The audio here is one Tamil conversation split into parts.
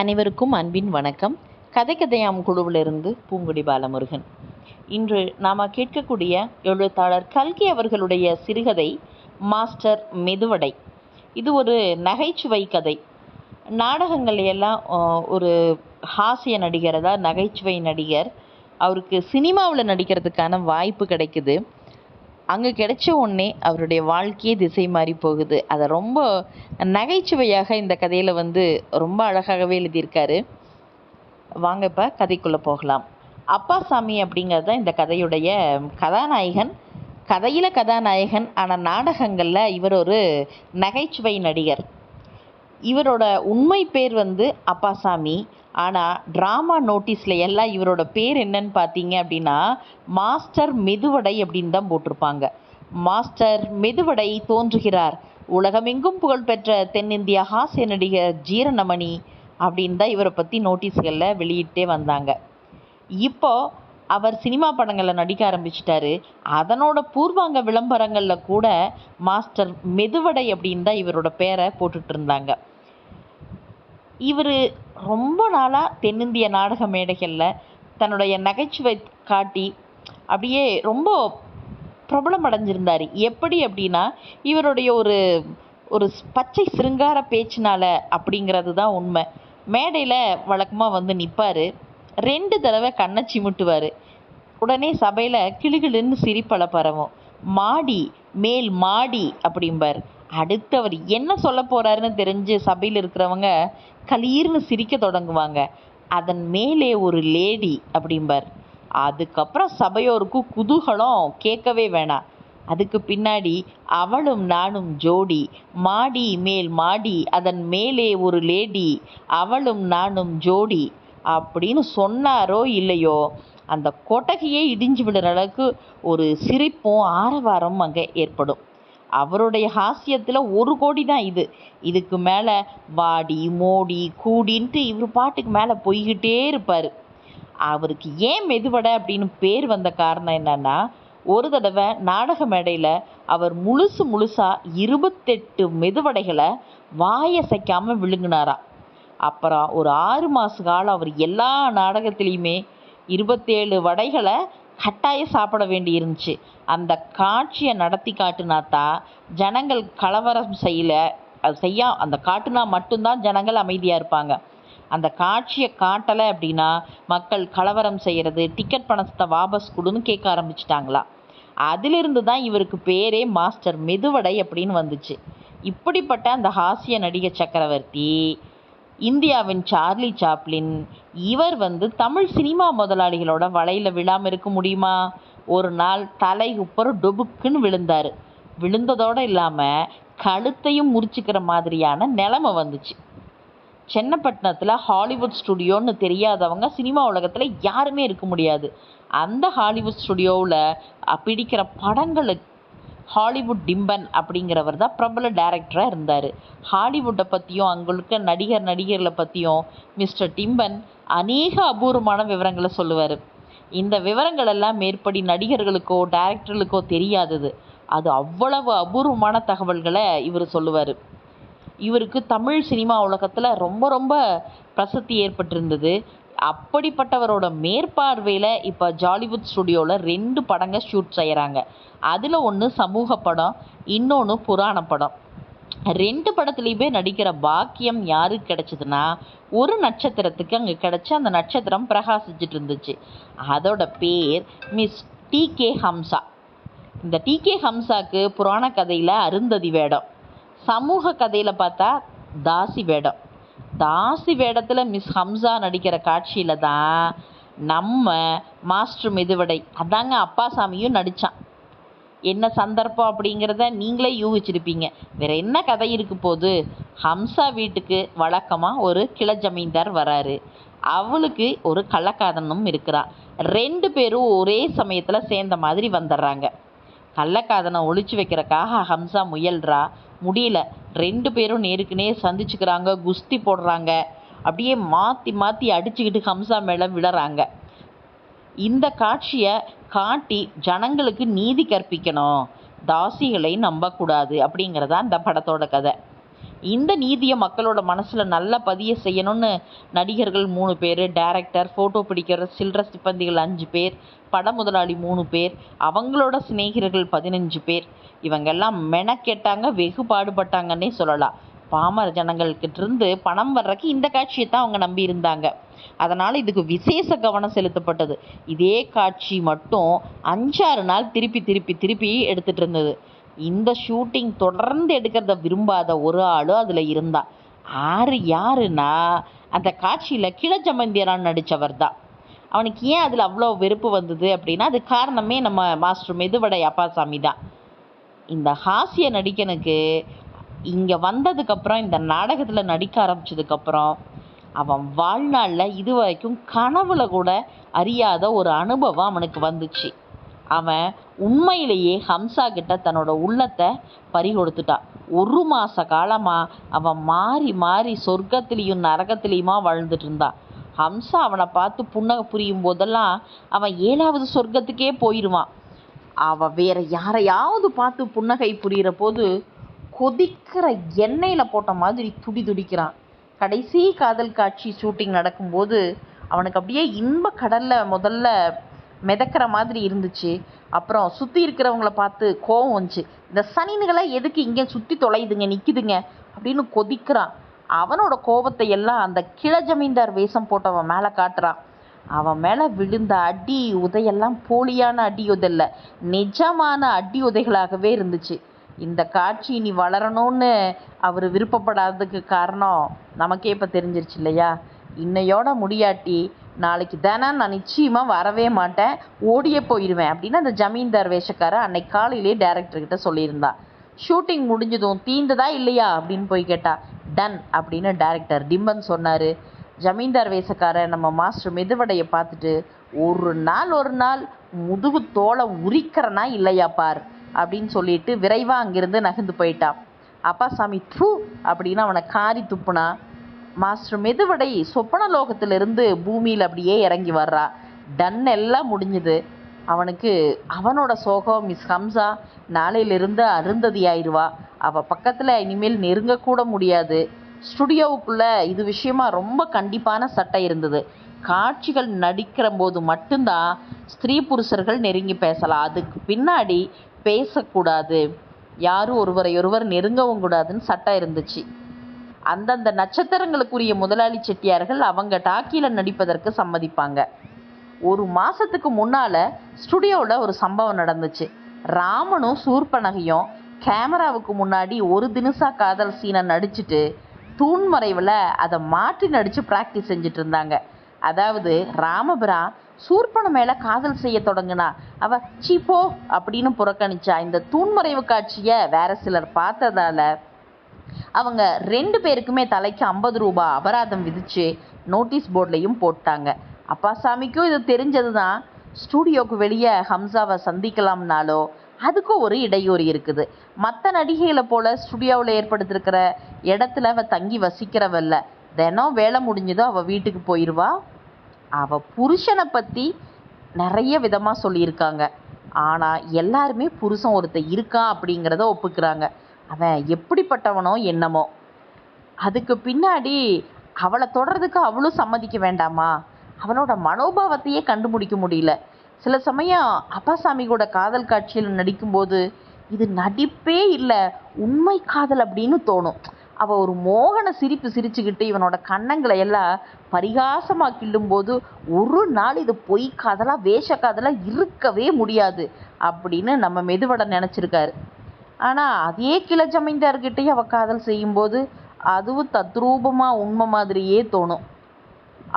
அனைவருக்கும் அன்பின் வணக்கம். கதை கதையாம் குழுவிலிருந்து பூங்குடி பாலமுருகன். இன்று நாம் கேட்கக்கூடிய எழுத்தாளர் கல்கி அவர்களுடைய சிறுகதை மாஸ்டர் மெதுவடை இது ஒரு நகைச்சுவை கதை. நாடகங்கள் எல்லாம் ஒரு ஹாஸ்ய நடிகர் அதாவது நகைச்சுவை நடிகர். அவருக்கு சினிமாவில் நடிக்கிறதுக்கான வாய்ப்பு கிடைக்குது. அங்கே கிடைச்ச உடனே அவருடைய வாழ்க்கையே திசை மாறி போகுது. அதை ரொம்ப நகைச்சுவையாக இந்த கதையில் வந்து ரொம்ப அழகாகவே எழுதியிருக்காரு. வாங்க இப்போ கதைக்குள்ளே போகலாம். அப்பாசாமி அப்படிங்கிறது தான் இந்த கதையுடைய கதாநாயகன். கதையில் கதாநாயகன் ஆனால் நாடகங்களில் இவர் ஒரு நகைச்சுவை நடிகர். இவரோட உண்மை பேர் வந்து அப்பாசாமி ஆனால் ட்ராமா நோட்டீஸில் எல்லாம் இவரோட பேர் என்னன்னு பார்த்தீங்க அப்படின்னா மாஸ்டர் மெதுவடை அப்படின்னு தான் போட்டிருப்பாங்க. மாஸ்டர் மெதுவடை தோன்றுகிறார். உலகமெங்கும் புகழ்பெற்ற தென்னிந்திய ஹாஸ்ய நடிகர் ஜீரணமணி அப்படின்னு தான் இவரை பற்றி நோட்டீஸ்களில் வெளியிட்டே வந்தாங்க. இப்போ அவர் சினிமா படங்களில் நடிக்க ஆரம்பிச்சிட்டாரு. அதனோட பூர்வாங்க விளம்பரங்களில் கூட மாஸ்டர் மெதுவடை அப்படின்னு தான் இவரோட பேரை போட்டுட்டு இருந்தாங்க. இவர் ரொம்ப நாளாக தென்னிந்திய நாடக மேடைகளில் தன்னுடைய நகைச்சுவை காட்டி அப்படியே ரொம்ப பிரபலம் அடைஞ்சிருந்தார். எப்படி அப்படின்னா இவருடைய ஒரு ஒரு பச்சை சிருங்கார பேச்சினால அப்படிங்கிறது தான் உண்மை. மேடையில் வழக்கமாக வந்து நிற்பார் ரெண்டு தடவை கண்ணை சிமிட்டுவார். உடனே சபையில் கிளுகிளுன்னு சிரிப்பலை பரவும். மாடி மேல் மாடி அப்படிம்பார். அடுத்து அவர் என்ன சொல்ல போறாருன்னு தெரிஞ்சு சபையில் இருக்கிறவங்க களீர்னு சிரிக்க தொடங்குவாங்க. அதன் மேலே ஒரு லேடி அப்படிம்பார். அதுக்கப்புறம் சபையோருக்கு குதூகலம் கேட்கவே வேணாம். அதுக்கு பின்னாடி அவளும் நானும் ஜோடி மாடி மேல் மாடி அதன் மேலே ஒரு லேடி அவளும் நானும் ஜோடி அப்படின்னு சொன்னாரோ இல்லையோ அந்த கொட்டகையே இடிஞ்சு விடுற அளவுக்கு ஒரு சிரிப்பும் ஆரவாரமும் அங்கே ஏற்படும். அவருடைய ஹாஸ்யத்தில் ஒரு கோடி தான் இது. இதுக்கு மேலே வாடி மோடி கூடின்ட்டு இவர் பாட்டுக்கு மேலே போய்கிட்டே இருப்பார். அவருக்கு ஏன் மெதுவடை அப்படின்னு பேர் வந்த காரணம் என்னன்னா ஒரு தடவை நாடக மேடையில் அவர் முழுசு முழுசாக இருபத்தெட்டு மெதுவடைகளை வாயசைக்காமல் விழுங்கினாராம் அப்புறம் ஒரு ஆறு மாத காலம் அவர் எல்லா நாடகத்துலேயுமே இருபத்தேழு வடைகளை கட்டாயம் சாப்பிட வேண்டி இருந்துச்சு அந்த காட்சியை நடத்தி காட்டுனாதான் ஜனங்கள் கலவரம் செய்யல அது செய்யா அந்த காட்டுனா மட்டும்தான் ஜனங்கள் அமைதியாக இருப்பாங்க. அந்த காட்சியை காட்டலை அப்படின்னா மக்கள் கலவரம் செய்கிறது டிக்கெட் பணத்தை வாபஸ் கொடுன்னு கேட்க ஆரம்பிச்சிட்டாங்களா. அதிலிருந்து தான் இவருக்கு பேரே மாஸ்டர் மெதுவடை அப்படின்னு வந்துச்சு. இப்படிப்பட்ட அந்த ஹாஸ்ய நடிகை சக்கரவர்த்தி இந்தியாவின் சார்லி சாப்ளின் இவர் வந்து தமிழ் சினிமா முதலாளிகளோட வலையில் விழாமல் இருக்க முடியுமா? ஒரு நாள் தலை உப்பர் டொபுக்குன்னு விழுந்தார். விழுந்ததோடு இல்லாமல் கழுத்தையும் முறிச்சுக்கிற மாதிரியான நிலமை வந்துச்சு. சென்னப்பட்டினத்தில் ஹாலிவுட் ஸ்டுடியோன்னு தெரியாதவங்க சினிமா உலகத்தில் யாருமே இருக்க முடியாது. அந்த ஹாலிவுட் ஸ்டுடியோவில் பிடிக்கிற படங்களுக்கு ஹாலிவுட் டிம்பன் அப்படிங்கிறவர் தான் பிரபல டேரக்டராக இருந்தார். ஹாலிவுட்டை பற்றியும் அங்கே இருக்க நடிகர் நடிகர்களை பற்றியும் மிஸ்டர் டிம்பன் அநேக அபூர்வமான விவரங்களை சொல்லுவார். இந்த விவரங்கள் எல்லாம் மேற்படி நடிகர்களுக்கோ டேரக்டர்களுக்கோ தெரியாதது. அது அவ்வளவு அபூர்வமான தகவல்களை இவர் சொல்லுவார். இவருக்கு தமிழ் சினிமா உலகத்தில் ரொம்ப ரொம்ப பிரசித்தி ஏற்பட்டிருந்தது. அப்படிப்பட்டவரோட மேற்பார்வையில் இப்போ ஜாலிவுட் ஸ்டுடியோவில் ரெண்டு படங்க ஷூட் செய்கிறாங்க அதில் ஒன்று சமூக படம் இன்னொன்று புராண படம். ரெண்டு படத்துலையுமே நடிக்கிற பாக்கியம் யாருக்கு கிடச்சிதுன்னா ஒரு நட்சத்திரத்துக்கு அங்கே கிடச்ச அந்த நட்சத்திரம் பிரகாசிச்சிட்டு இருந்துச்சு. அதோட பேர் மிஸ் டி கே ஹம்சா இந்த டி கே ஹம்சாக்கு புராண கதையில் அருந்ததி வேடம். சமூக கதையில் பார்த்தா தாசி வேடம். தாசி வேடத்தில் மிஸ் ஹம்சா நடிக்கிற காட்சியில் தான் நம்ம மாஸ்டர் மெதுவடை அதாங்க அப்பாசாமியும் நடித்தான் என்ன சந்தர்ப்பம் அப்படிங்கிறத நீங்களே யூகிச்சிருப்பீங்க. வேற என்ன கதை இருக்கு போது ஹம்சா வீட்டுக்கு வழக்கமாக ஒரு கிள ஜமீன்தார் வராரு. அவளுக்கு ஒரு கள்ளக்காதனும் இருக்கிறான் ரெண்டு பேரும் ஒரே சமயத்தில் சேர்ந்த மாதிரி வந்துடுறாங்க. கள்ளக்காதனை ஒழிச்சு வைக்கிறக்காக ஹம்சா முயல்றா. முடியல. ரெண்டு பேரும் நேருக்கு நேர் சந்திச்சுக்கிறாங்க குஸ்தி போடுறாங்க. அப்படியே மாற்றி மாற்றி அடிச்சுக்கிட்டு ஹம்சா மேலே விழறாங்க. இந்த காட்சியை காட்டி ஜனங்களுக்கு நீதி கற்பிக்கணும். தாசிகளை நம்பக்கூடாது அப்படிங்கிறதா இந்த படத்தோட கதை. இந்த நீதியை மக்களோட மனசில் நல்லா பதிய செய்யணும்னு நடிகர்கள் மூணு பேர் டைரக்டர் ஃபோட்டோ பிடிக்கிற சில்லற சிப்பந்திகள் அஞ்சு பேர் பட முதலாளி மூணு பேர் அவங்களோட சிநேகிதர்கள் பதினஞ்சு பேர் இவங்கெல்லாம் மெனக்கெட்டாங்க வெகு பாடுபட்டாங்கன்னே சொல்லலாம். பாமர ஜனங்கள்கிட்ட இருந்து பணம் வர்றதுக்கு இந்த காட்சியை தான் அவங்க நம்பி இருந்தாங்க அதனால் இதுக்கு விசேஷ கவனம் செலுத்தப்பட்டது. இதே காட்சி மட்டும் அஞ்சாறு நாள் திருப்பி திருப்பி திருப்பி எடுத்துகிட்டு இருந்தது. இந்த ஷூட்டிங் தொடர்ந்து எடுக்கிறத விரும்பாத ஒரு ஆளும் அதில் இருந்தா ஆறு யாருன்னா அந்த காட்சியில் கிழச்சமந்தியரான் நடித்தவர் தான் அவனுக்கு ஏன் அதில் அவ்வளோ வெறுப்பு வந்தது அப்படின்னா அது காரணமே நம்ம மாஸ்டர் மெதுவடை அப்பாசாமி தான் இந்த ஹாஸ்ய நடிகனுக்கு இங்கே வந்ததுக்கப்புறம் இந்த நாடகத்தில் நடிக்க ஆரம்பிச்சதுக்கப்புறம் அவன் வாழ்நாளில் இது வரைக்கும் கனவுல கூட அறியாத ஒரு அனுபவம் அவனுக்கு வந்துச்சு. அவன் உண்மையிலேயே ஹம்சா கிட்ட தன்னோட உள்ளத்தை பறி கொடுத்துட்டான் ஒரு மாத காலமாக அவன் மாறி மாறி சொர்க்கத்திலையும் நரகத்திலையுமா வாழ்ந்துட்டு இருந்தான் ஹம்சா அவனை பார்த்து புன்னகை புரியும் போதெல்லாம் அவன் ஏழாவது சொர்க்கத்துக்கே போயிடுவான் அவள் வேற யாரையாவது பார்த்து புன்னகை புரிகிற போது கொதிக்கிற எண்ணெயில் போட்ட மாதிரி துடி துடிக்கிறான். கடைசி காதல் காட்சி ஷூட்டிங் நடக்கும்போது அவனுக்கு அப்படியே இன்ப கடலில் முதல்ல மிதக்கிற மாதிரி இருந்துச்சு. அப்புறம் சுற்றி இருக்கிறவங்கள பார்த்து கோவம் வந்துச்சு. இந்த சனினுகளை எதுக்கு இங்கே சுற்றி தொலையுதுங்க நிற்கிதுங்க அப்படின்னு கொதிக்கிறான். அவனோட கோபத்தை எல்லாம் அந்த கிழ ஜமீன்தார் வேஷம் போட்டவன் மேலே காட்டுறான். அவன் மேலே விழுந்த அடி உதையெல்லாம் போலியான அடி உதைல்ல நிஜமான அடி உதைகளாகவே இருந்துச்சு. இந்த காட்சி இனி வளரணும்னு அவர் விருப்பப்படாததுக்கு காரணம் நமக்கே இப்போ தெரிஞ்சிருச்சு இல்லையா? இன்னையோட முடியாட்டி நாளைக்கு தானே நான் நிச்சயமாக வரவே மாட்டேன் ஓடியே போயிடுவேன் அப்படின்னு அந்த ஜமீன்தார் வேஷக்காரன் அன்னைக்கு காலையிலே டேரக்டர்கிட்ட சொல்லியிருந்தா. ஷூட்டிங் முடிஞ்சதும் தீந்ததா இல்லையா அப்படின்னு போய் கேட்டா டன் அப்படின்னு டேரக்டர் டிம்பன் சொன்னார். ஜமீன்தார் வேஷக்காரன் நம்ம மாஸ்டர் மெதுவடையை பார்த்துட்டு ஒரு நாள் ஒரு நாள் முதுகு தோலை உரிக்கிறனா இல்லையா பார்? அப்படின்னு சொல்லிட்டு விரைவாக அங்கிருந்து நகர்ந்து போயிட்டான். அப்பா சாமி த்ரூ அப்படின்னு அவனை காரி துப்புனா மாஸ்டர் மெதுவடை சொப்பன லோகத்திலிருந்து பூமியில் அப்படியே இறங்கி வர்றா. டன் எல்லாம் முடிஞ்சுது. அவனுக்கு அவனோட சோகம் மிஸ் ஹம்சா நாளையிலிருந்து அருந்ததி ஆயிடுவா அவள் பக்கத்தில் இனிமேல் நெருங்கக்கூட முடியாது. ஸ்டுடியோவுக்குள்ளே இது விஷயமா ரொம்ப கண்டிப்பான சட்டை இருந்தது. காட்சிகள் நடிக்கிற போது மட்டும்தான் ஸ்திரீ புருஷர்கள் நெருங்கி பேசலாம். அதுக்கு பின்னாடி பேசக்கூடாது. யாரும் ஒருவரையொருவர் நெருங்கவும் கூடாதுன்னு சட்டம் இருந்துச்சு. அந்தந்த நட்சத்திரங்களுக்குரிய முதலாளி செட்டியார்கள் அவங்க டாக்கியில் நடிப்பதற்கு சம்மதிப்பாங்க. ஒரு மாதத்துக்கு முன்னால் ஸ்டுடியோவில் ஒரு சம்பவம் நடந்துச்சு. ராமனும் சூர்பனகையும் கேமராவுக்கு முன்னாடி ஒரு தினசா காதல் சீனை நடிச்சுட்டு தூண்மறைவில் அதை மாற்றி நடித்து ப்ராக்டிஸ் செஞ்சுட்டு இருந்தாங்க அதாவது ராமபிரான் சூர்பன மேலே காதல் செய்ய தொடங்கினா அவ சீப்போ அப்படின்னு புறக்கணிச்சா இந்த தூண்மறைவு காட்சியை வேற சிலர் பார்த்ததால அவங்க ரெண்டு பேருக்குமே தலைக்கு ஐம்பது ரூபாய் அபராதம் விதித்து நோட்டீஸ் போர்ட்லேயும் போட்டாங்க. அப்பாசாமிக்கும் இது தெரிஞ்சது தான் ஸ்டூடியோக்கு வெளியே ஹம்சாவை சந்திக்கலாம்னாலோ அதுக்கும் ஒரு இடையூறு இருக்குது. மற்ற நடிகைகளை போல ஸ்டுடியோவில் ஏற்படுத்திருக்கிற இடத்துல அவள் தங்கி வசிக்கிறவல்ல. தினம் வேலை முடிஞ்சதோ அவள் வீட்டுக்கு போயிடுவா அவள் புருஷனை பற்றி நிறைய விதமாக சொல்லியிருக்காங்க. ஆனால் எல்லாருமே புருஷன் ஒருத்தன் இருக்கான் அப்படிங்கிறத ஒப்புக்கிறாங்க. அவன் எப்படிப்பட்டவனோ என்னமோ. அதுக்கு பின்னாடி அவளை தொடர்றதுக்கு அவளும் சம்மதிக்க வேண்டாமா? அவனோட மனோபாவத்தையே கண்டுபிடிக்க முடியல. சில சமயம் அப்பாசாமி கூட காதல் காட்சியில் நடிக்கும்போது இது நடிப்பே இல்லை உண்மை காதல் அப்படின்னு தோணும். அவள் ஒரு மோகன சிரிப்பு சிரிச்சுக்கிட்டு இவனோட கன்னங்களை எல்லாம் பரிகாசமாக கிள்ளும்போது ஒரு நாள் இது பொய் காதலாக வேஷ காதலாக இருக்கவே முடியாது அப்படின்னு நம்ம மெதுவட நினச்சிருக்காரு. ஆனால் அதே கிள அவள் காதல் செய்யும்போது அதுவும் தத்ரூபமாக உண்மை மாதிரியே தோணும்.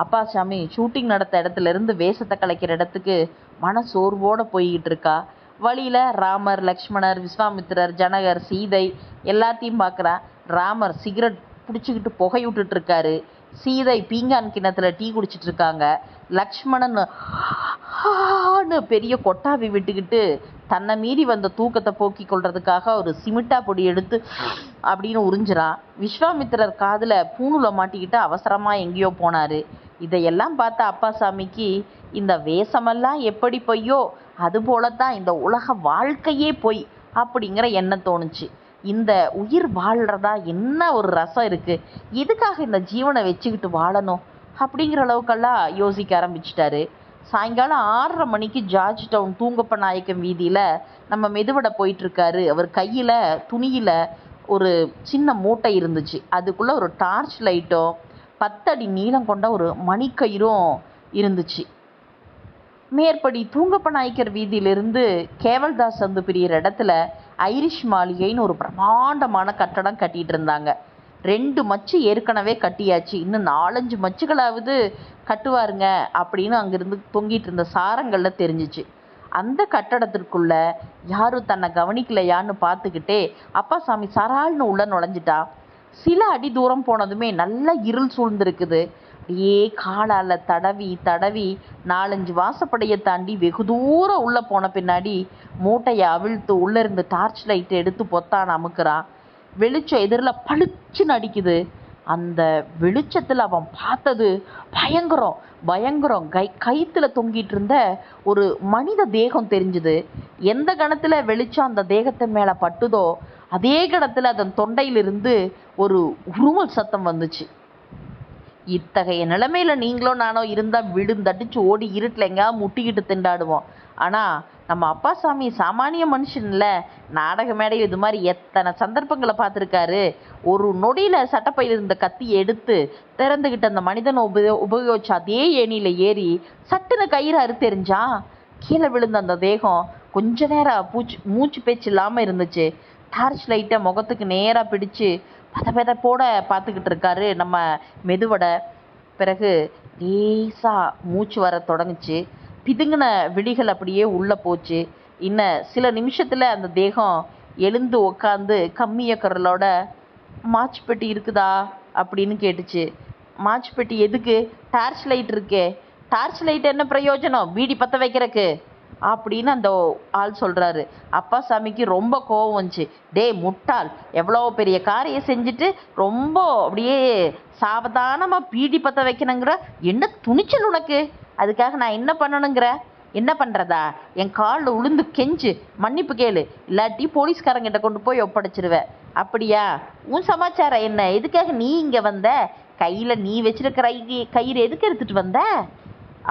அப்பா சாமி ஷூட்டிங் நடத்த இடத்துல இருந்து வேஷத்தை கலைக்கிற இடத்துக்கு மன சோர்வோடு போய்கிட்டு இருக்கா வழியில் ராமர் லக்ஷ்மணர் விஸ்வாமித்திரர் ஜனகர் சீதை எல்லாத்தையும் பார்க்குறா ராமர் சிகரெட் பிடிச்சிக்கிட்டு புகை விட்டுட்டு இருக்காரு சீதை பீங்கான் கிணத்துல டீ குடிச்சிட்டு இருக்காங்க லக்ஷ்மணன் ஆன்னு பெரிய கொட்டாவி விட்டுக்கிட்டு தன்னை மீறி வந்த தூக்கத்தை போக்கிக் கொள்றதுக்காக ஒரு சிமிட்டா பொடி எடுத்து அப்படின்னு உறிஞ்சுறான் விஸ்வாமித்திரர் காதில் பூணுல மாட்டிக்கிட்டு அவசரமாக எங்கேயோ போனார். இதையெல்லாம் பார்த்த அப்பாசாமிக்கு இந்த வேஷமெல்லாம் எப்படி பொய்யோ அது தான் இந்த உலக வாழ்க்கையே பொய் அப்படிங்கிற எண்ணம் தோணுச்சு. இந்த உயிர் வாழ்கிறதா என்ன ஒரு ரசம் இருக்குது எதுக்காக இந்த ஜீவனை வச்சுக்கிட்டு வாழணும்? அப்படிங்கிற அளவுக்கெல்லாம் யோசிக்க ஆரம்பிச்சிட்டாரு. சாயங்காலம் ஆறரை மணிக்கு ஜார்ஜ் டவுன் தூங்கப்ப நாயக்கம் வீதியில் நம்ம மெதுவடை போயிட்டுருக்காரு. அவர் கையில் துணியில் ஒரு சின்ன மூட்டை இருந்துச்சு. அதுக்குள்ளே ஒரு டார்ச் லைட்டும் பத்தடி நீளம் கொண்ட ஒரு மணிக்கயிறும் இருந்துச்சு. மேற்படி தூங்கப்ப நாயக்கர் வீதியிலிருந்து கேவல்தாஸ் சந்து பிரியிற இடத்துல ஐரிஷ் மாளிகைன்னு ஒரு பிரம்மாண்டமான கட்டடம் கட்டிட்டு இருந்தாங்க ரெண்டு மச்சு ஏற்கனவே கட்டியாச்சு. இன்னும் நாலஞ்சு மச்சுகளாவது கட்டுவாருங்க அப்படின்னு அங்கிருந்து தொங்கிட்டு இருந்த சாரங்களில் தெரிஞ்சிச்சு. அந்த கட்டடத்திற்குள்ள யாரும் தன்னை கவனிக்கலையான்னு பார்த்துக்கிட்டே அப்பா சாமி சரால்னு உள்ள நுழைஞ்சிட்டா? சில அடி தூரம் போனதுமே நல்லா இருள் சூழ்ந்திருக்குது. அப்படியே காலால் தடவி தடவி நாலஞ்சு வாசப்படையை தாண்டி வெகு தூரம் உள்ளே போன பின்னாடி மூட்டையை அவிழ்த்து உள்ளே இருந்து டார்ச் லைட்டை எடுத்து பொத்தான் அமுக்கிறான். வெளிச்சம் எதிரில் பளிச்சுன்னு அடிக்குது. அந்த வெளிச்சத்தில் அவன் பார்த்தது பயங்கரம் பயங்கரம். கை கயித்துல தொங்கிட்டு இருந்த ஒரு மனித தேகம் தெரிஞ்சுது. எந்த கணத்தில் வெளிச்சம் அந்த தேகத்தை மேலே பட்டுதோ அதே கணத்தில் அதன் தொண்டையிலிருந்து ஒரு உருமல் சத்தம் வந்துச்சு. இத்தகைய நிலைமையில நீங்களோ நானோ இருந்தா விழுந்தடிச்சு ஓடி இருட்டில் எங்கேயாவது முட்டிக்கிட்டு திண்டாடுவோம். ஆனா நம்ம அப்பா சாமி சாமானிய மனுஷன் இல்ல நாடக மேடை இது மாதிரி எத்தனை சந்தர்ப்பங்களை பார்த்துருக்காரு. ஒரு நொடியில சட்டப்பையில் இருந்த கத்தியை எடுத்து திறந்துகிட்ட அந்த மனிதனை உபயோ உபயோகிச்சு அதே ஏணியில ஏறி சட்டுன்னு கயிறு அறுத்தெறிஞ்சான் கீழே விழுந்த அந்த தேகம் கொஞ்ச நேரம் பூச்சு மூச்சு பேச்சு இல்லாம இருந்துச்சு. டார்ச் லைட்டை முகத்துக்கு நேராக பிடிச்சு பத பதப்போட பார்த்துக்கிட்டு இருக்காரு நம்ம மெதுவடை. பிறகு லேசாக மூச்சு வர தொடங்குச்சு. பிதுங்கின விழிகள் அப்படியே உள்ளே போச்சு. இன்னும் சில நிமிஷத்தில் அந்த தேகம் எழுந்து உக்காந்து கம்மிய குரலோட மாச்சு பெட்டி இருக்குதா? அப்படின்னு கேட்டுச்சு. மாச்சு பெட்டி எதுக்கு? டார்ச் லைட் இருக்கே. டார்ச் லைட் என்ன பிரயோஜனம்? பீடி பற்ற வைக்கிறக்கு. அப்படின்னு அந்த ஆள் சொல்கிறாரு அப்பா சாமிக்கு ரொம்ப கோவம் வந்துச்சு. டேய் முட்டாள் எவ்வளோ பெரிய காரியம் செஞ்சுட்டு ரொம்ப அப்படியே சாவதானமாக பீடி பற்ற வைக்கணுங்கிற? என்ன துணிச்சல் உனக்கு? அதுக்காக நான் என்ன பண்ணணுங்கிற? என்ன பண்ணுறதா என் காலில் உளுந்து கெஞ்சு மன்னிப்பு கேளு. இல்லாட்டி போலீஸ்காரங்கிட்ட கொண்டு போய் ஒப்படைச்சிருவேன் அப்படியா? உன் சமாச்சாரம் என்ன? எதுக்காக நீ இங்கே வந்த? கையில் நீ வச்சிருக்கிற கை- கயிறு எதுக்கு எடுத்துகிட்டு வந்த?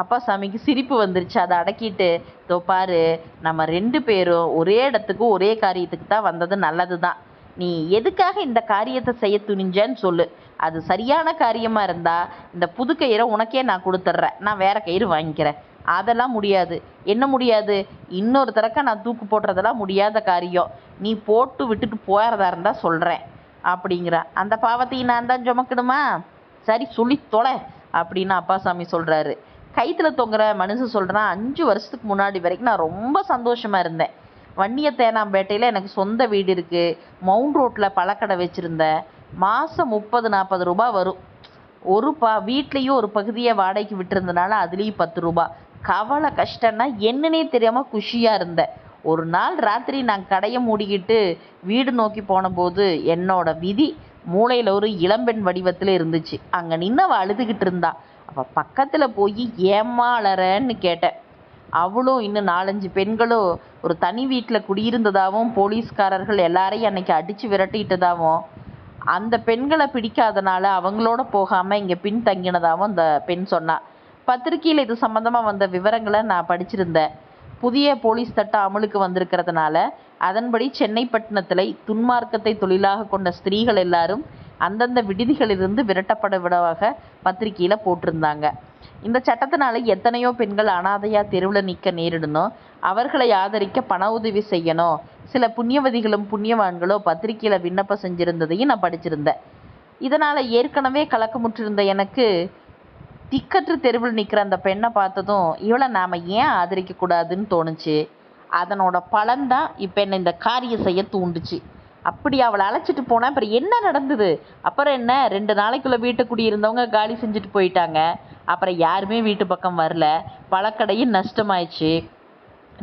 அப்பா சாமிக்கு சிரிப்பு வந்துருச்சு. அதை அடக்கிட்டு இதோ பாரு நம்ம ரெண்டு பேரும் ஒரே இடத்துக்கு ஒரே காரியத்துக்கு தான் வந்தது நல்லது தான் நீ எதுக்காக இந்த காரியத்தை செய்ய துணிஞ்சேன்னு சொல்லு. அது சரியான காரியமாக இருந்தா இந்த புது கயிறை உனக்கே நான் கொடுத்துட்றேன். நான் வேற கயிறு வாங்கிக்கிறேன். அதெல்லாம் முடியாது. என்ன முடியாது? இன்னொரு தடக்க நான் தூக்கு போடுறதெல்லாம் முடியாத காரியம். நீ போட்டு விட்டுட்டு போகிறதா இருந்தால் சொல்கிறேன் அப்படிங்கிற. அந்த பாவத்தையும் நான் தான் சுமக்கணுமா? சரி சொல்லி தொலை அப்படின்னு அப்பாசாமி சொல்கிறாரு கைத்தில் தொங்குற மனுஷன் சொல்றான் அஞ்சு வருஷத்துக்கு முன்னாடி வரைக்கும் நான் ரொம்ப சந்தோஷமாக இருந்தேன். வன்னிய தேனாம்பேட்டையில் எனக்கு சொந்த வீடு இருக்குது மவுண்ட் ரோட்டில் பழக்கடை வச்சுருந்தேன். மாதம் முப்பது நாற்பது ரூபாய் வரும். ஒரு பா வீட்லேயும் ஒரு பகுதியை வாடகைக்கு விட்டுருந்தனால அதுலேயும் பத்து ரூபா. கவலை கஷ்டம்னா என்னன்னே தெரியாமல் குஷியாக இருந்தேன். ஒரு நாள் ராத்திரி நான் கடையை மூடிக்கிட்டு வீடு நோக்கி போனபோது என்னோட விதி மூளையில் ஒரு இளம்பெண் வடிவத்தில் இருந்துச்சு. அங்கே நின்று அவள் அழுதுகிட்டு இருந்தாள் அவள் பக்கத்தில் போய் ஏம்மா அலறன்னு கேட்டேன். அவளும் இன்னும் நாலஞ்சு பெண்களும் ஒரு தனி வீட்டில் குடியிருந்ததாகவும் போலீஸ்காரர்கள் எல்லாரையும் அன்னைக்கு அடித்து விரட்டிட்டதாகவும் அந்த பெண்களை பிடிக்காதனால அவங்களோட போகாமல் இங்கே பின் தங்கினதாகவும் அந்த பெண் சொன்னான் பத்திரிக்கையில் இது சம்மந்தமாக வந்த விவரங்களை நான் படிச்சிருந்தேன். புதிய போலீஸ் சட்டம் அமலுக்கு வந்திருக்கிறதுனால அதன்படி சென்னை பட்டணத்தில் துன்மார்க்கத்தை தொழிலாக கொண்ட ஸ்திரீகள் எல்லாரும் அந்தந்த விடுதிகளிலிருந்து விரட்டப்பட விடவாக பத்திரிக்கையில் போட்டிருந்தாங்க. இந்த சட்டத்தினால எத்தனையோ பெண்கள் அனாதையா தெருவில் நிற்க நேரிடணும். அவர்களை ஆதரிக்க பண உதவி செய்யணும். சில புண்ணியவதிகளும் புண்ணியவான்களோ பத்திரிக்கையில் விண்ணப்பம் செஞ்சிருந்ததையும் நான் படிச்சிருந்தேன். இதனால் ஏற்கனவே கலக்கமுற்றிருந்த எனக்கு திக்கற்று தெருவில் நிற்கிற அந்த பெண்ணை பார்த்ததும் இவளை நாம் ஏன் ஆதரிக்கக்கூடாதுன்னு தோணுச்சு? அதனோட பலன்தான் இப்போ என்னை இந்த காரியம் செய்ய தூண்டுச்சு. அப்படி அவளை அழைச்சிட்டு போனால் அப்புறம் என்ன நடந்தது? அப்புறம் என்ன? ரெண்டு நாளைக்குள்ள வீட்டுக்குடி இருந்தவங்க காலி செஞ்சுட்டு போயிட்டாங்க. அப்புறம் யாருமே வீட்டு பக்கம் வரல. பழக்கடையும் நஷ்டமாயிடுச்சு.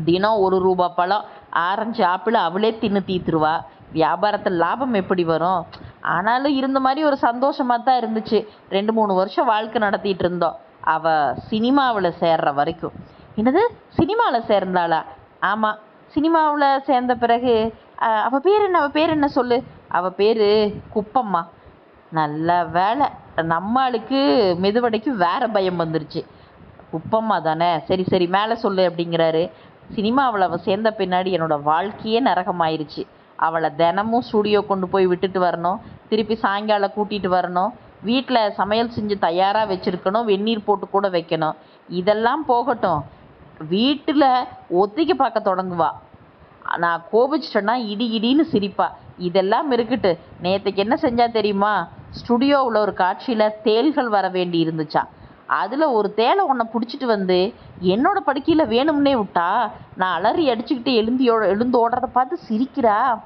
தினம் ஒரு ரூபா பழம் ஆரஞ்சு ஆப்பிள் அவளே தின்னு தீத்துருவா. வியாபாரத்தில் லாபம் எப்படி வரும்? ஆனாலும் இருந்த மாதிரி ஒரு சந்தோஷமாக தான் இருந்துச்சு. ரெண்டு மூணு வருஷம் வாழ்க்கை நடத்திட்டு இருந்தோம். அவ சினிமாவில் சேர்ற வரைக்கும். என்னது? சினிமாவில் சேர்ந்தாளா? ஆமாம் சினிமாவில் சேர்ந்த பிறகு அவள் பேர் என்ன? அவள் பேர் என்ன சொல்லு? அவள் பேர் குப்பம்மா. நல்ல வேலை. நம்ம ஆளுக்கு மெதுவடைக்கு வேற பயம் வந்துருச்சு. குப்பம்மா தானே? சரி சரி மேலே சொல்லு அப்படிங்கிறாரு. சினிமாவில் அவள் சேர்ந்த பின்னாடி என்னோட வாழ்க்கையே நரகமாயிருச்சு. அவளை தினமும் ஸ்டுடியோ கொண்டு போய் விட்டுட்டு வரணும். திருப்பி சாயங்காலம் கூட்டிகிட்டு வரணும். வீட்டில் சமையல் செஞ்சு தயாராக வச்சுருக்கணும். வெந்நீர் போட்டு கூட வைக்கணும். இதெல்லாம் போகட்டும். வீட்டில் ஒத்திக்க பார்க்க தொடங்குவா. நான் கோபிச்சிட்டேன்னா இடி இடின்னு சிரிப்பா. இதெல்லாம் இருக்கட்டு நேற்றுக்கு என்ன செஞ்சால் தெரியுமா? ஸ்டுடியோவில் ஒரு காட்சியில் தேள்கள் வர வேண்டி இருந்துச்சா. அதில் ஒரு தேளை உன்னை பிடிச்சிட்டு வந்து என்னோட படுக்கையில் வேணும்னே விட்டா நான் அலறி அடிச்சுக்கிட்டு எழுந்தியோ எழுந்து ஓடுறத பார்த்து சிரிக்கிறா.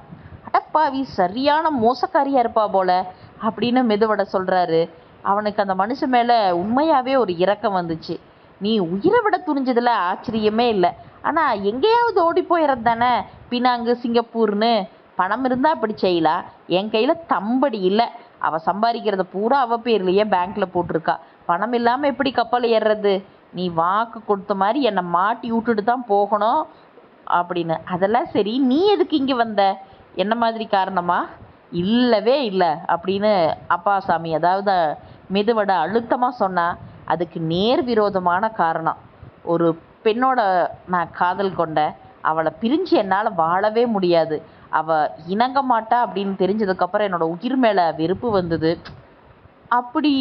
அடப்பாவி சரியான மோசக்காரியாக இருப்பா போல அப்படின்னு மெதுவட சொல்கிறாரு அவனுக்கு அந்த மனுஷன் மேலே உண்மையாகவே ஒரு இரக்கம் வந்துச்சு. நீ உயிரை விட துணிஞ்சதில் ஆச்சரியமே இல்லை. ஆனால் எங்கேயாவது ஓடி போயிடுறது தானே பினாங்கு சிங்கப்பூர்னு. பணம் இருந்தால் அப்படி செய்யலாம் என் கையில் தம்படி இல்லை. அவள் சம்பாதிக்கிறத பூரா அவள் பேர்லேயே பேங்க்கில் போட்டிருக்கா. பணம் இல்லாமல் எப்படி கப்பல் ஏறுறது? நீ வாக்கு கொடுத்த மாதிரி என்னை மாட்டி விட்டுட்டு தான் போகணும் அப்படின்னு. அதெல்லாம் சரி நீ எதுக்கு இங்கே வந்த? என்ன மாதிரி காரணமா? இல்லவே இல்லை அப்படின்னு அப்பாசாமி அதாவது மெதுவட அழுத்தமாக சொன்னா. அதுக்கு நேர் விரோதமான காரணம். ஒரு பெண்ணோட நான் காதல் கொண்டேன் அவளை பிரிஞ்சு என்னால் வாழவே முடியாது. அவள் இணங்க மாட்டா அப்படின்னு தெரிஞ்சதுக்கப்புறம் என்னோட உயிர் மேலே வெறுப்பு வந்தது. அப்படி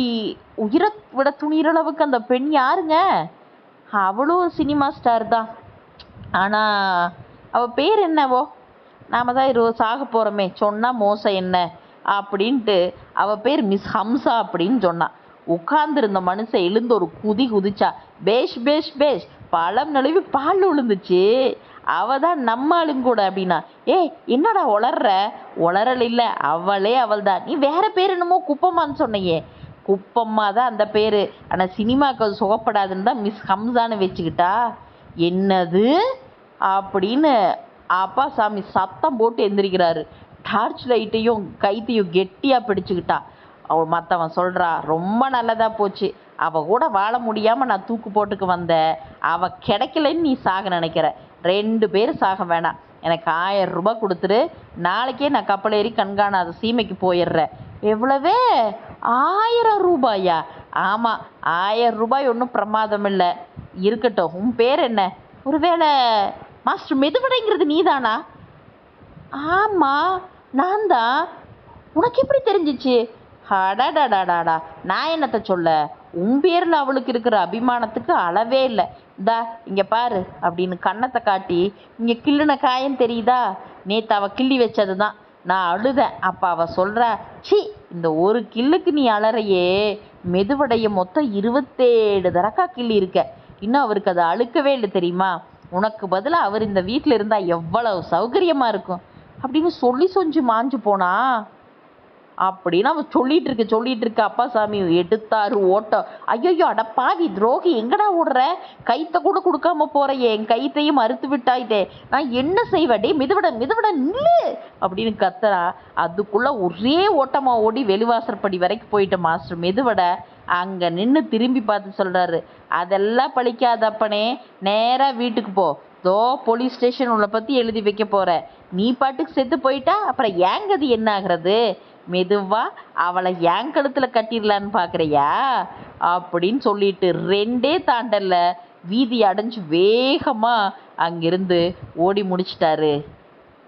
உயிரை விட துணிகிற அளவுக்கு அந்த பெண் யாருங்க? அவளும் சினிமா ஸ்டார் தான். ஆனால் அவள் பேர் என்னவோ? நாம தான் இரு சாக போகிறோமே சொன்னால் மோசம் என்ன? அப்படின்ட்டு அவள் பேர் மிஸ் ஹம்சா அப்படின்னு சொன்னான் உட்கார்ந்துருந்த மனுஷன் எழுந்து ஒரு குதி குதிச்சா பேஷ் பேஷ் பேஷ் பழம் நழுவி பால் விழுந்துச்சு அவ தான் நம்ம ஆளுங்கூட அப்படின்னா ஏய் என்னடா உளர்ற? உளறல் இல்லை அவளே அவள் தான் நீ வேற பேர் என்னமோ குப்பம்மான்னு சொன்னையே. குப்பம்மா தான் அந்த பேர். ஆனால் சினிமாவுக்கு அது சுகப்படாதுன்னு தான் மிஸ் ஹம்சான்னு வச்சுக்கிட்டா. என்னது? அப்படின்னு அப்பா சாமி சத்தம் போட்டு எந்திரிக்கிறாரு. டார்ச் லைட்டையும் கைத்தையும் கெட்டியாக பிடிச்சுக்கிட்டா. அவள் மற்றவன் சொல்கிறா ரொம்ப நல்லதாக போச்சு. அவள் கூட வாழ முடியாமல் நான் தூக்கு போட்டுக்கு வந்தேன். அவள் கிடைக்கலன்னு நீ சாக நினைக்கிற. ரெண்டு பேர் சாக வேணாம். எனக்கு ஆயிரம் ரூபாய் கொடுத்துரு. நாளைக்கே நான் கப்பல் ஏறி கண்காணாத சீமைக்கு போயிடுறேன். எவ்வளவே? ஆயிரம் ரூபாயா? ஆமாம் ஆயிரம் ரூபாய் ஒன்றும் பிரமாதம் இல்லை. இருக்கட்டும் உன் பேர் என்ன? ஒருவேளை மாஸ்டர் மெதுவடைங்கிறது நீதானா? ஆமாம் நான் தான் உனக்கு எப்படி தெரிஞ்சிச்சு? அடாடாடாடாடா. நான் என்னத்த சொல்ல? உன் பேரில் அவளுக்கு இருக்கிற அபிமானத்துக்கு அளவே இல்லை. இந்தா இங்கே பாரு அப்படின்னு கன்னத்தை காட்டி இங்கே கிள்ளுன காயம் தெரியுதா? நேற்று அவள் கிள்ளி வச்சது தான் நான் அழுதேன். அப்போ அவள் சொல்கிறா சி இந்த ஒரு கில்லுக்கு நீ அலறையே. மெதுவடைய மொத்தம் இருபத்தேழு தரக்கா கிள்ளி இருக்க. இன்னும் அவருக்கு அது அழுக்கவே இல்லை தெரியுமா? உனக்கு பதிலாக அவர் இந்த வீட்டில் இருந்தால் எவ்வளவு சௌகரியமாக இருக்கும்? அப்படின்னு சொல்லி சொஞ்சு மாஞ்சு போனா. அப்படின்னு அவன் சொல்லிட்டு இருக்கு சொல்லிட்டு இருக்க. அப்பா சாமி எடுத்தாரு ஓட்டம் ஐயோ அட பாவி துரோகி எங்கடா ஓடுற? கைத்த கூட கொடுக்காம போறையே என் கைத்தையும் மறுத்து விட்டாயிட்டே. நான் என்ன செய்வேன்? டே மிதுவிட மிதுவிட நில்லு! அப்படின்னு கத்துறா. அதுக்குள்ள ஒரே ஓட்டமா ஓடி வெளிவாசற்படி வரைக்கும் போயிட்ட மாஸ்டர். மிதுவட அங்க நின்று திரும்பி பார்த்து சொல்றாரு. அதெல்லாம் பழிக்காதப்பனே நேரா வீட்டுக்கு போ. தோ போலீஸ் ஸ்டேஷன் உன்னை பற்றி எழுதி வைக்க போற. நீ பாட்டுக்கு செத்து போயிட்டா? அப்புறம் ஏங்கது என்ன ஆகுறது? மெதுவா அவளை ஏன் கழுத்துல கட்டிடலான்னு பார்க்குறியா அப்படின்னு சொல்லிட்டு ரெண்டே தாண்டல்ல வீதி அடைஞ்சு வேகமாக அங்கிருந்து ஓடி முடிச்சிட்டாரு.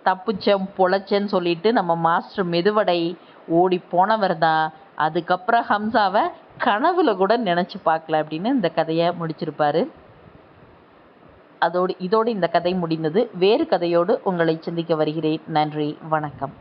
தப்புச்சேன் பொழைச்சேன்னு சொல்லிட்டு நம்ம மாஸ்டர் மெதுவடை ஓடி போனவர் தான். அதுக்கப்புறம் ஹம்சாவை கனவுல கூட நினச்சி பார்க்கல அப்படின்னு இந்த கதையை முடிச்சிருப்பாரு. அதோடு இதோடு இந்த கதை முடிந்தது. வேறு கதையோடு உங்களை சந்திக்க வருகிறேன். நன்றி வணக்கம்.